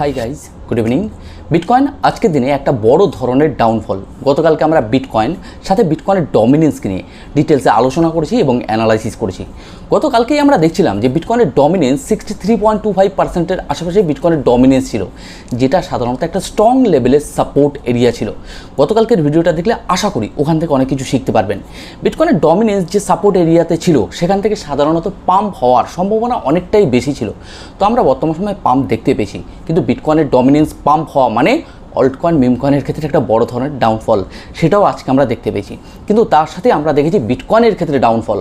Hi guys good evening bitcoin আজকের দিনে একটা বড় ধরনের ডাউনফল গতকালকে আমরা বিটকয়েন সাথে বিটকয়েনের ডমিনেন্সকে নিয়ে ডিটেলসে আলোচনা করেছি এবং অ্যানালাইসিস করেছি। গতকালকেই আমরা দেখছিলাম যে বিটকয়েনের dominance sixty three point two five পার্সেন্টের আশেপাশে বিটকয়েনের ডমিনেন্স ছিল, যেটা সাধারণত একটা স্ট্রং লেভেলের সাপোর্ট এরিয়া ছিল। গতকালকের ভিডিওটা দেখলে আশা করি ওখান থেকে অনেক কিছু শিখতে পারবেন। বিটকয়েনের ডমিনেন্স যে সাপোর্ট এরিয়াতে ছিল, সেখান থেকে সাধারণত পাম্প হওয়ার সম্ভাবনা অনেকটাই বেশি ছিল। তো আমরা বর্তমান সময়ে পাম্প দেখতে পেয়েছি, কিন্তু বিটকয়েনের ডমিনেন্স পাম্প হওয়া মানে অল্ট মিমকয়েনের ক্ষেত্রে একটা বড় ধরনের ডাউনফল সেটাও আজকে আমরা দেখতে পেয়েছি। কিন্তু তার সাথে আমরা দেখেছি বিটকয়েনের ক্ষেত্রে ডাউনফল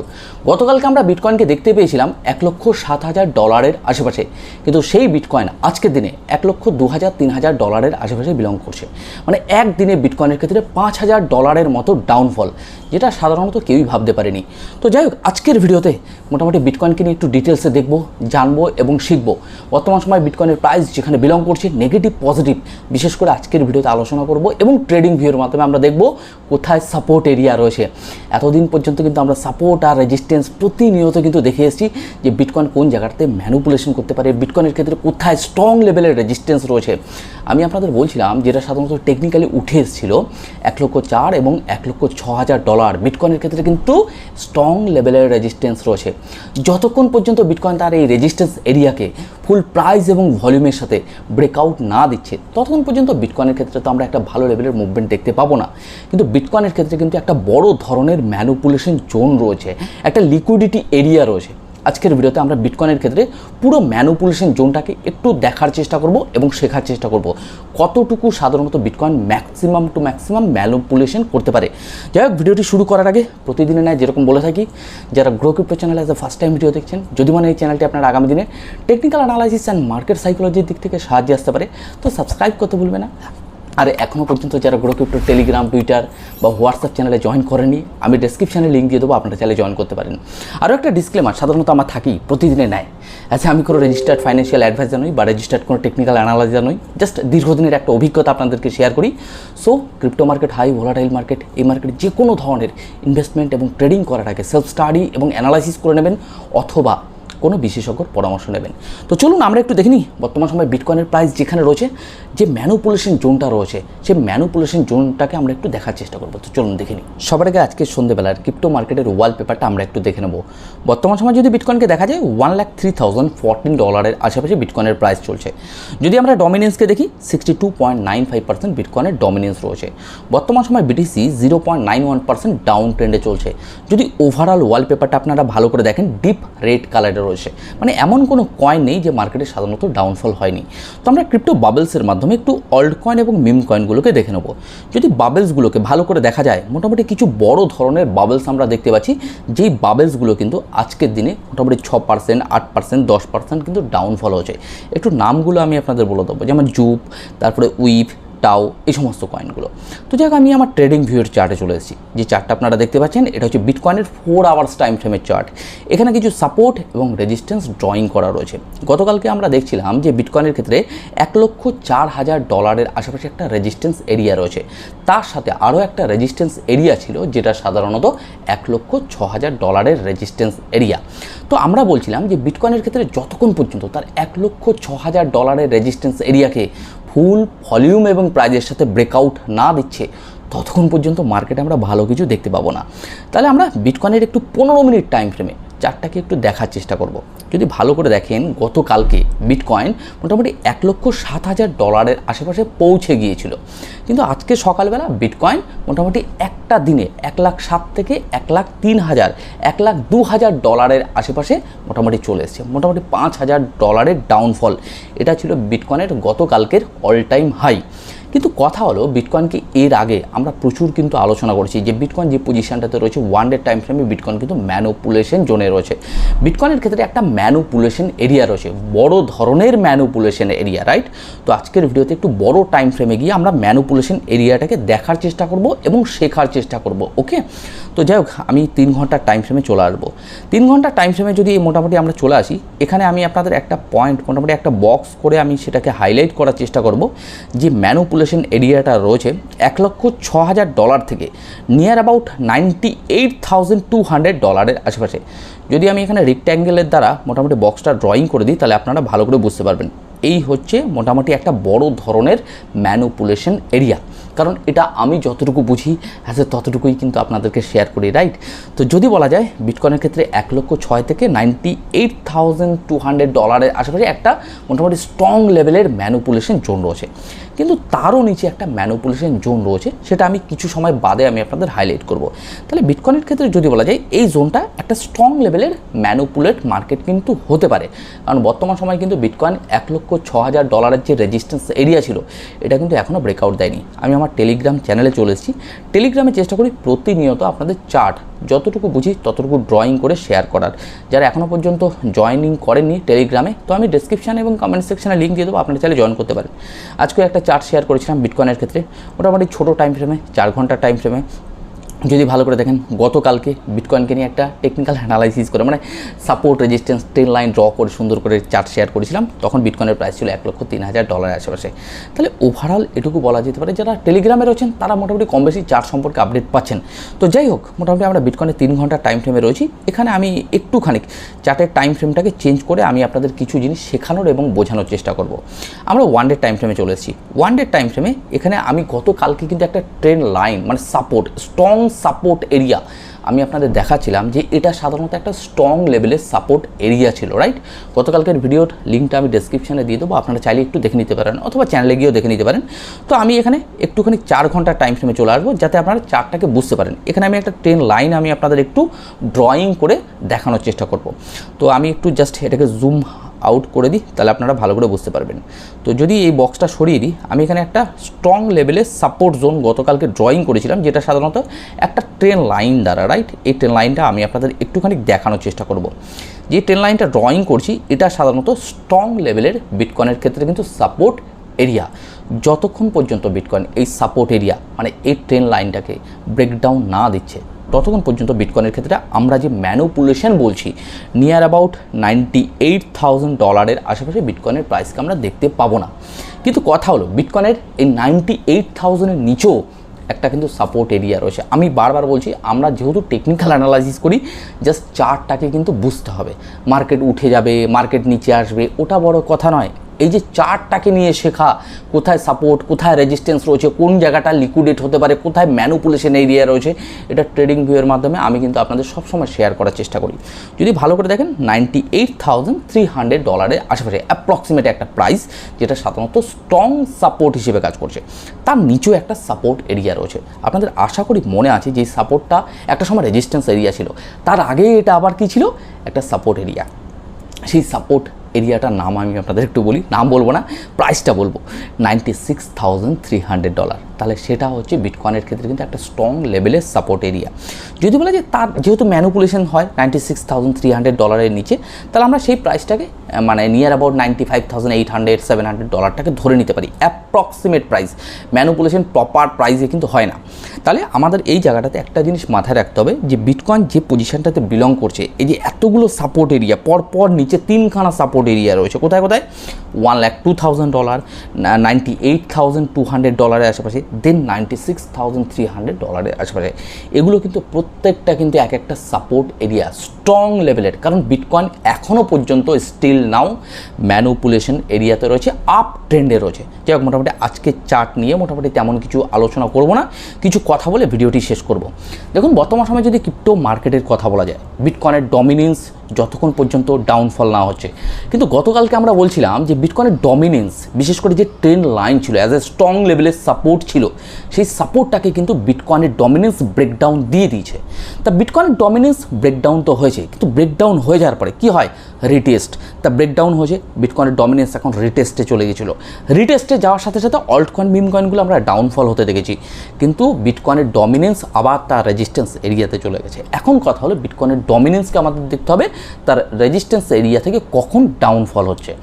গতকালকে আমরা বিটকয়েনকে দেখতে পেয়েছিলাম এক লক্ষ সাত হাজার ডলারের আশেপাশে। কিন্তু সেই বিটকয়েন আজকের দিনে এক লক্ষ দু হাজার, তিন হাজার ডলারের আশেপাশে বিলং করছে। মানে একদিনে বিটকয়েনের ক্ষেত্রে পাঁচ হাজার ডলারের মতো ডাউনফল যেটা সাধারণত কেউই ভাবতে পারেনি। তো যাই হোক, আজকের ভিডিওতে মোটামুটি বিটকয়েনকে নিয়ে একটু ডিটেলসে দেখব, জানব এবং শিখব। বর্তমান সময় বিটকয়েনের প্রাইস যেখানে বিলং করছে নেগেটিভ পজিটিভ বিশেষ করে আজকের ভিডিওতে আলোচনা করব এবং ট্রেডিং ভিউর মাধ্যমে আমরা দেখব কোথায় সাপোর্ট এরিয়া রয়েছে। এতদিন পর্যন্ত কিন্তু আমরা সাপোর্ট আর রেজিস্ট্যান্স প্রতিনিয়ত কিন্তু দেখে এসেছি যে বিটকয়েন কোন জায়গাতে ম্যানুপুলেশন করতে পারে বিটকয়েনের ক্ষেত্রে কোথায় স্ট্রং লেভেলের রেজিস্ট্যান্স রয়েছে। আমি আপনাদের বলছিলাম যেটা সাধারণত টেকনিক্যালি উঠে এসেছিল এক লক্ষ চার এবং এক লক্ষ ছ হাজার ডলার বিটকয়েনের ক্ষেত্রে কিন্তু স্ট্রং লেভেলের রেজিস্ট্যান্স রয়েছে। যতক্ষণ পর্যন্ত বিটকয়েন তার এই রেজিস্ট্যান্স এরিয়াকে ফুল প্রাইস এবং ভলিউমের সাথে ব্রেকআউট না দিচ্ছে, ততক্ষণ পর্যন্ত বিটকয়েনের ক্ষেত্রে তো আমরা একটা ভালো লেভেলের মুভমেন্ট দেখতে পাবো না। কিন্তু বিটকয়েনের ক্ষেত্রে কিন্তু একটা বড় ধরনের ম্যানুপুলেশন জোন রয়েছে। একটা লিকুইডিটি এরিয়া রয়েছে। আজকের ভিডিওতে আমরা বিটকয়েনের ক্ষেত্রে পুরো ম্যানুপুলেশন জোনটাকে একটু দেখার চেষ্টা করব এবং শেখার চেষ্টা করব। কতটুকু সাধারণত bitcoin maximum to maximum manipulation করতে পারে। যাই হোক, ভিডিওটি শুরু করার আগে প্রতিদিনের ন্যায় যেরকম বলে থাকি, যারা grow crypto channel as a first time video দেখছেন, যদি মানে এই চ্যানেলটি আপনার আগামী দিনে টেকনিক্যাল অ্যানালাইসিস অ্যান্ড মার্কেট সাইকোলজির দিক থেকে সাহায্যে আসতে পারে, তো সাবস্ক্রাইব করতে ভুলবে না। আর এখনও পর্যন্ত যারা গ্রো টেলিগ্রাম, টুইটার বা হোয়াটসঅ্যাপ চ্যানেলে জয়েন করেনি, আমি ডেসক্রিপশানে লিঙ্ক দিয়ে দেবো, আপনারা চাইলে জয়েন করতে পারেন। আরও একটা ডিসক্লেমার সাধারণত আমার থাকি, প্রতিদিনে নেয়। আচ্ছা আমি কোনো রেজিস্টার্ড ফাইন্যান্সিয়াল অ্যাডভাইজার নই বা রেজিস্টার্ড কোনো টেকনিক্যাল অ্যানালাইজার নই জাস্ট দীর্ঘদিনের একটা অভিজ্ঞতা আপনাদেরকে শেয়ার করি। So crypto market high volatile market এই মার্কেট যে কোনো ধরনের ইনভেস্টমেন্ট এবং ট্রেডিং করার আগে সেলফ স্টাডি এবং অ্যানালাইসিস করে নেবেন, অথবা কোনো বিশেষজ্ঞর পরামর্শ নেবেন। তো চলুন আমরা একটু দেখে নিই বর্তমান সময় বিটকয়েনের প্রাইস যেখানে রয়েছে, যে ম্যানুপুলেশন জোনটা রয়েছে সেই ম্যানুপুলেশন জোনটাকে আমরা একটু দেখার চেষ্টা করব। তো চলুন দেখে নিই। সবার আগে আজকে সন্ধ্যেবেলার ক্রিপ্টো মার্কেটের ওয়ালপেপারটা আমরা একটু দেখে নেব। বর্তমান সময় যদি বিটকয়েনকে দেখা যায় one lakh three thousand fourteen ডলারের আশেপাশে বিটকয়েনের প্রাইস চলছে। যদি আমরা ডমিনেন্সকে দেখি sixty two point nine five percent বিটকয়েনের dominance রয়েছে। বর্তমান সময় BTC zero point nine one percent down ট্রেন্ডে চলছে। যদি ওভারঅল ওয়ালপেপারটা আপনারা ভালো করে দেখেন ডিপ রেড কালারে রয়েছে। মানে এমন কোনো কয়েন নেই যে মার্কেটে সাধারণত ডাউনফল হয়নি। তো আমরা ক্রিপ্টো বাবলসের মাধ্যমে একটু অল্ড কয়েন এবং মিম কয়েনগুলোকে দেখে নেব। যদি বাবলসগুলোকে ভালো করে দেখা যায়, মোটামুটি কিছু বড় ধরনের বাবলস আমরা দেখতে পাচ্ছি, যেই বাবলসগুলো কিন্তু আজকের দিনে মোটামুটি ছ পার্সেন্ট আট পার্সেন্ট দশ পার্সেন্ট কিন্তু ডাউনফল হয়েছে। একটু নামগুলো আমি আপনাদের বলে দেবো, যেমন জুপ, তারপরে উইভ টাও এই সমস্ত কয়েনগুলো তো যাক আমি আমার ট্রেডিং ভিউয়ের চার্টে চলে এসেছি। যে চার্টটা আপনারা দেখতে পাচ্ছেন, এটা হচ্ছে বিটকয়েনের ফোর আওয়ার্স টাইম ফ্রেমের চার্ট এখানে কিছু সাপোর্ট এবং রেজিস্ট্যান্স ড্রয়িং করা রয়েছে। গতকালকে আমরা দেখছিলাম যে বিটকয়েনের ক্ষেত্রে এক লক্ষ চার হাজার ডলারের আশেপাশে একটা রেজিস্ট্যান্স এরিয়া রয়েছে। তার সাথে আরও একটা রেজিস্ট্যান্স এরিয়া ছিল, যেটা সাধারণত এক লক্ষ ছ হাজার ডলারের রেজিস্ট্যান্স এরিয়া তো আমরা বলছিলাম যে বিটকয়েনের ক্ষেত্রে যতক্ষণ পর্যন্ত তার এক লক্ষ ছ হাজার ডলারের রেজিস্ট্যান্স এরিয়াকে ফুল, ভলিউম এবং প্রাইজের সাথে ব্রেকআউট না দিচ্ছে, ততক্ষণ পর্যন্ত মার্কেটে আমরা ভালো কিছু দেখতে পাবো না। তাহলে আমরা বিটকয়েনের একটু পনেরো মিনিট টাইম ফ্রেমে চারটাকে একটু দেখার চেষ্টা করব। যদি ভালো করে দেখেন, গতকালকে বিটকয়েন মোটামুটি এক লক্ষ সাত হাজার ডলারের আশেপাশে পৌঁছে গিয়েছিল। কিন্তু আজকে সকালবেলা বিটকয়েন মোটামুটি একটা দিনে এক লাখ সাত থেকে এক লাখ তিন হাজার, এক লাখ দু হাজার ডলারের আশেপাশে মোটামুটি চলে এসেছে। মোটামুটি পাঁচ হাজার ডলারের ডাউনফল এটা ছিল বিটকয়েনের গতকালকের অল টাইম হাই কিন্তু কথা হলো বিটকয়েনকে এর আগে আমরা প্রচুর কিন্তু আলোচনা করেছি যে বিটকয়েন যে পজিশনটাতে রয়েছে ওয়ান ডে টাইম ফ্রেমে বিটকয়েন কিন্তু ম্যানুপুলেশন জোনে রয়েছে। বিটকয়েনের ক্ষেত্রে একটা ম্যানুপুলেশন এরিয়া রয়েছে, বড় ধরনের ম্যানুপুলেশন এরিয়া রাইট তো আজকের ভিডিওতে একটু বড় টাইম ফ্রেমে গিয়ে আমরা ম্যানুপুলেশন এরিয়াটাকে দেখার চেষ্টা করব এবং শেখার চেষ্টা করব ওকে তো যাই হোক, আমি তিন ঘণ্টার টাইম ফ্রেমে চলে আসব। তিন ঘণ্টার টাইম ফ্রেমে যদি মোটামুটি আমরা চলে আসি, এখানে আমি আপনাদের একটা পয়েন্ট মোটামুটি একটা বক্স করে আমি সেটাকে হাইলাইট করার চেষ্টা করব, যে ম্যানুপুলেশন এরিয়াটা রয়েছে এক লক্ষ ছ হাজার ডলার থেকে near about ninety eight thousand two hundred ডলারের আশেপাশে। যদি আমি এখানে রেক্ট্যাঙ্গেলের দ্বারা মোটামুটি বক্সটা ড্রয়িং করে দিই, তাহলে আপনারা ভালো করে বুঝতে পারবেন। এই হচ্ছে মোটামুটি একটা বড় ধরনের ম্যানুপুলেশন এরিয়া কারণ এটা আমি যতটুকু বুঝি অ্যাজ এ ততটুকুই কিন্তু আপনাদেরকে শেয়ার করি রাইট তো যদি বলা যায় বিটকয়েনের ক্ষেত্রে এক লক্ষ ছয় থেকে ninety eight thousand two hundred ডলারের আশেপাশে একটা মোটামুটি স্ট্রং লেভেলের ম্যানুপুলেশন জোন রয়েছে। কিন্তু তারও নিচে একটা ম্যানুপুলেশন জোন রয়েছে, সেটা আমি কিছু সময় বাদে আমি আপনাদের হাইলাইট করব। তাহলে বিটকয়েনের ক্ষেত্রে যদি বলা যায়, এই জোনটা একটা স্ট্রং লেভেলের ম্যানুপুলেট মার্কেট কিন্তু হতে পারে। কারণ বর্তমান সময় কিন্তু বিটকয়েন এক লক্ষ ছ হাজার ডলারের যে রেজিস্ট্যান্স এরিয়া ছিল, এটা কিন্তু এখনও ব্রেকআউট দেয়নি। আমি আমার টেলিগ্রাম চ্যানেলে চলে এসেছি। টেলিগ্রামে চেষ্টা করি প্রতিনিয়ত আপনাদের চার্ট যতটুকু বুঝি ততটুকু ড্রয়িং করে শেয়ার করার। যারা এখনও পর্যন্ত জয়নিং করেননি টেলিগ্রামে তো আমি ডিসক্রিপশানে এবং কমেন্ট সেকশানে লিঙ্ক দিয়ে দেবো, আপনারা চাইলে জয়েন করতে পারেন। আজকে একটা চার্ট শেয়ার করেছিলাম বিটকয়েনের ক্ষেত্রে। মোটামুটি ছোটো টাইম ফ্রেমে চার ঘণ্টার টাইম ফ্রেমে যদি ভালো করে দেখেন, গতকালকে বিটকয়েনকে নিয়ে একটা টেকনিক্যাল অ্যানালাইসিস করে মানে support resistance trend line draw করে, সুন্দর করে চার্ট শেয়ার করেছিলাম, তখন বিটকয়েনের প্রাইস ছিল এক লক্ষ তিন হাজার ডলারের আশেপাশে। তাহলে ওভারঅল এটুকু বলা যেতে পারে, যারা টেলিগ্রামে রয়েছেন, তারা মোটামুটি কম বেশি চার্ট সম্পর্কে আপডেট পাচ্ছেন। তো যাই হোক, মোটামুটি আমরা বিটকয়েনের তিন ঘণ্টা টাইম ফ্রেমে রয়েছি। এখানে আমি একটুখানি চার্টের টাইম ফ্রেমটাকে চেঞ্জ করে আমি আপনাদের কিছু জিনিস শেখানোর এবং বোঝানোর চেষ্টা করব। আমরা ওয়ান ডে টাইম ফ্রেমে চলে এসেছি। ওয়ান ডে টাইম ফ্রেমে এখানে আমি গতকালকে কিন্তু একটা ট্রেন লাইন মানে সাপোর্ট স্ট্রং সাপোর্ট এরিয়া আমি আপনাদের দেখাচ্ছিলাম যে এটা সাধারণত একটা স্ট্রং লেভেলের সাপোর্ট এরিয়া ছিল রাইট গতকালকের ভিডিওর লিঙ্কটা আমি ডেসক্রিপশানে দিয়ে দেবো, আপনারা চাইলে একটু দেখে নিতে পারেন অথবা চ্যানেলে গিয়েও দেখে নিতে পারেন। তো আমি এখানে একটুখানি চার ঘণ্টার টাইম ফ্রেমে চলে আসব যাতে আপনারা চারটাকে বুঝতে পারেন। এখানে আমি একটা ট্রেন লাইন আমি আপনাদের একটু ড্রয়িং করে দেখানোর চেষ্টা করব। তো আমি একটু জাস্ট এটাকে জুম আউট করে দিই, তাহলে আপনারা ভালো করে বুঝতে পারবেন। তো যদি এই বক্সটা সরিয়ে দিই, আমি এখানে একটা স্ট্রং লেভেলের সাপোর্ট জোন গতকালকে ড্রয়িং করেছিলাম, যেটা সাধারণত একটা ট্রেন লাইন দ্বারা রাইট এই ট্রেন লাইনটা আমি আপনাদের একটুখানি দেখানোর চেষ্টা করব। যে ট্রেন লাইনটা ড্রয়িং করছি, এটা সাধারণত স্ট্রং লেভেলের বিটকয়েনের ক্ষেত্রে কিন্তু সাপোর্ট এরিয়া যতক্ষণ পর্যন্ত বিটকয়েন এই সাপোর্ট এরিয়া মানে এই ট্রেন লাইনটাকে ব্রেকডাউন না দিচ্ছে ততক্ষণ পর্যন্ত বিটকয়েনের ক্ষেত্রে আমরা যে ম্যানুপুলেশন বলছি near about ninety eight thousand ডলারের আশেপাশে বিটকয়েনের প্রাইসকে আমরা দেখতে পাবো না। কিন্তু কথা হলো বিটকয়েনের এই নাইনটি এইট থাউজেন্ডের নিচেও একটা কিন্তু সাপোর্ট এরিয়া রয়েছে। আমি বারবার বলছি, আমরা যেহেতু টেকনিক্যাল অ্যানালাইসিস করি জাস্ট চার্টটাকে কিন্তু বুঝতে হবে। মার্কেট উঠে যাবে মার্কেট নিচে আসবে, ওটা বড় কথা নয়। এই যে চার্টটাকে নিয়ে শেখা, কোথায় সাপোর্ট কোথায় রেজিস্ট্যান্স রয়েছে, কোন জায়গাটা লিকুইডেট হতে পারে, কোথায় ম্যানুপুলেশন এরিয়া রয়েছে, এটা ট্রেডিং ভিউয়ের মাধ্যমে আমি কিন্তু আপনাদের সবসময় শেয়ার করার চেষ্টা করি। যদি ভালো করে দেখেন ninety eight thousand three hundred ডলারের আশেপাশে অ্যাপ্রক্সিমেট একটা প্রাইস যেটা সাধারণত স্ট্রং সাপোর্ট হিসেবে কাজ করছে। তার নিচেও একটা সাপোর্ট এরিয়া রয়েছে। আপনাদের আশা করি মনে আছে যে সাপোর্টটা একটা সময় রেজিস্ট্যান্স এরিয়া ছিল। তার আগে এটা আবার কি ছিল? একটা সাপোর্ট এরিয়া সেই সাপোর্ট এরিয়াটার নাম আমি আপনাদের একটু বলি, নাম বলব না প্রাইসটা বলব ninety six thousand three hundred dollar তাহলে সেটা হচ্ছে বিটকয়েনের ক্ষেত্রে কিন্তু একটা স্ট্রং লেভেলের সাপোর্ট এরিয়া যদি বলে যে তার, যেহেতু ম্যানুপুলেশন হয় ninety six thousand three hundred ডলারের নিচে, তাহলে আমরা সেই প্রাইসটাকে মানে near about ninety five thousand eight hundred seven hundred ডলারটাকে ধরে নিতে পারি। অ্যাপ্রক্সিমেট প্রাইস ম্যানুপুলেশন প্রপার প্রাইসে কিন্তু হয় না। তাহলে আমাদের এই জায়গাটাতে একটা জিনিস মাথায় রাখতে হবে যে বিটকয়েন যে পজিশনটাতে বিলং করছে, এই যে এতগুলো সাপোর্ট এরিয়া পরপর নিচে তিনখানা সাপোর্ট এরিয়া রয়েছে। কোথায় কোথায়? One lakh two thousand dollar ninety eight thousand two hundred ডলারের আশেপাশে then ninety six thousand three hundred ডলারের আশেপাশে। এগুলো কিন্তু প্রত্যেকটা কিন্তু এক একটা সাপোর্ট এরিয়া স্ট্রং লেভেলের কারণ বিটকয়েন এখনও পর্যন্ত স্টিল নাও ম্যানুপুলেশন এরিয়াতে রয়েছে আপ ট্রেন্ডে রয়েছে। যাই হোক, মোটামুটি আজকে চার্ট নিয়ে মোটামুটি তেমন কিছু আলোচনা করব না, কিছু কথা বলে ভিডিওটি শেষ করব। দেখুন, বর্তমান সময়ে যদি ক্রিপ্টো মার্কেটের কথা বলা যায় বিটকয়েনের ডমিনেন্স যতক্ষণ পর্যন্ত ডাউনফল না হচ্ছে। কিন্তু গতকালকে আমরা বলছিলাম যে বিটকয়েনের ডমিনেন্স বিশেষ করে যে ট্রেন লাইন ছিল অ্যাজ এ স্ট্রং লেভেলের সাপোর্ট ছিল, সেই সাপোর্টটাকে কিন্তু বিটকয়েনের ডমিনেন্স ব্রেকডাউন দিয়ে দিয়েছে। তা বিটকয়েনের ডমিনেন্স ব্রেকডাউন তো হয়েছে, কিন্তু ব্রেকডাউন হয়ে যাওয়ার পরে কি হয়? রিটেস্ট তা ব্রেকডাউন হয়েছে বিটকয়েনের ডমিনেন্স এখন রিটেস্টে চলে গেছিল রিটেস্টে যাওয়ার সাথে সাথে অল্ট কয়েন বিম কয়েনগুলো আমরা ডাউনফল হতে দেখেছি। কিন্তু বিটকয়েনের ডমিনেন্স আবার তার রেজিস্ট্যান্স এরিয়াতে চলে গেছে। এখন কথা হলো বিটকয়েনের ডমিনেন্সকে আমাদের দেখতে হবে, তার রেজিস্ট্যান্স এরিয়া থেকে কখন ডাউনফল হচ্ছে।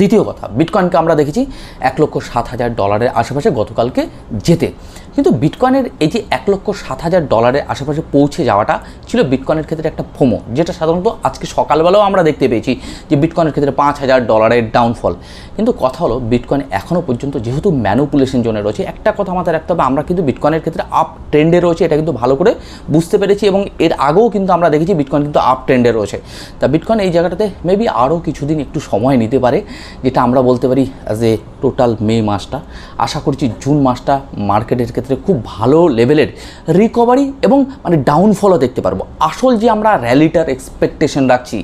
দ্বিতীয় কথা বিটকয়েনকে আমরা দেখেছি এক লক্ষ সাত হাজার ডলারের আশেপাশে গতকালকে যেতে। কিন্তু বিটকয়েনের এই যে এক লক্ষ সাত হাজার ডলারের আশেপাশে পৌঁছে যাওয়াটা ছিল বিটকয়েনের ক্ষেত্রে একটা ফোমো, যেটা সাধারণত আজকে সকালবেলাও আমরা দেখতে পেয়েছি যে বিটকয়েনের ক্ষেত্রে পাঁচ হাজার ডলারের ডাউনফল কিন্তু কথা হলো, বিটকয়েন এখনও পর্যন্ত যেহেতু ম্যানুপুলেশন জোনে রয়েছে, একটা কথা মাথায় রাখতে হবে, আমরা কিন্তু বিটকয়েনের ক্ষেত্রে আপ ট্রেন্ডে রয়েছে, এটা কিন্তু ভালো করে বুঝতে পেরেছি এবং এর আগেও কিন্তু আমরা দেখেছি বিটকয়েন কিন্তু আপ ট্রেন্ডে রয়েছে। তা বিটকয়েন এই জায়গাটাতে মেবি আরও কিছুদিন একটু সময় নিতে পারে, যেটা আমরা বলতে পারি অ্যাজ এ টোটাল মে মাসটা। আশা করছি জুন মাসটা মার্কেটের ক্ষেত্রে খুব ভালো লেভেলের রিকভারি এবং মানে ডাউনফলও দেখতে পারব। আসল যে আমরা র্যালিটার এক্সপেকটেশন রাখছি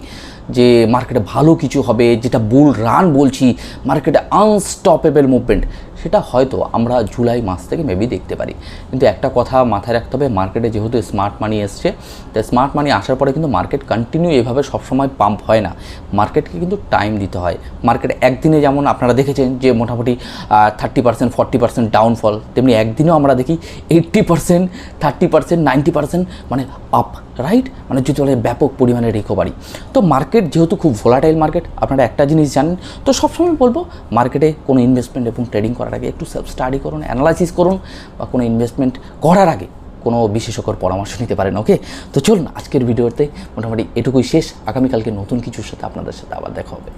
যে মার্কেটে ভালো কিছু হবে, যেটা বুল রান বলছি মার্কেটে আনস্টপেবল মুভমেন্ট সেটা হয়তো আমরা জুলাই মাস থেকে মেবি দেখতে পারি। কিন্তু একটা কথা মাথায় রাখতে হবে মার্কেটে যেহেতু স্মার্ট মানি এসছে, তাই স্মার্ট মানি আসার পরে কিন্তু মার্কেট কন্টিনিউ এভাবে সবসময় পাম্প হয় না। মার্কেটকে কিন্তু টাইম দিতে হয়। মার্কেট একদিনে যেমন আপনারা দেখেছেন যে মোটামুটি thirty percent forty percent downfall তেমনি একদিনেও আমরা দেখি eighty percent thirty percent ninety percent মানে আপ রাইট মানে যদি বলে ব্যাপক পরিমাণে রিকভারি তো মার্কেট যেহেতু খুব ভোলাটাইল মার্কেট, আপনারা একটা জিনিস জানেন, তো সবসময় বলব, মার্কেটে কোনো ইনভেস্টমেন্ট এবং ট্রেডিং করার আগে একটু সেলফ স্টাডি করুন অ্যানালাইসিস করুন, বা কোনো ইনভেস্টমেন্ট করার আগে কোনো বিশেষজ্ঞর পরামর্শ নিতে পারেন ওকে তো চলুন, আজকের ভিডিওতে মোটামুটি এটুকুই শেষ, আগামীকালকে নতুন কিছুর সাথে আপনাদের সাথে আবার দেখা হবে।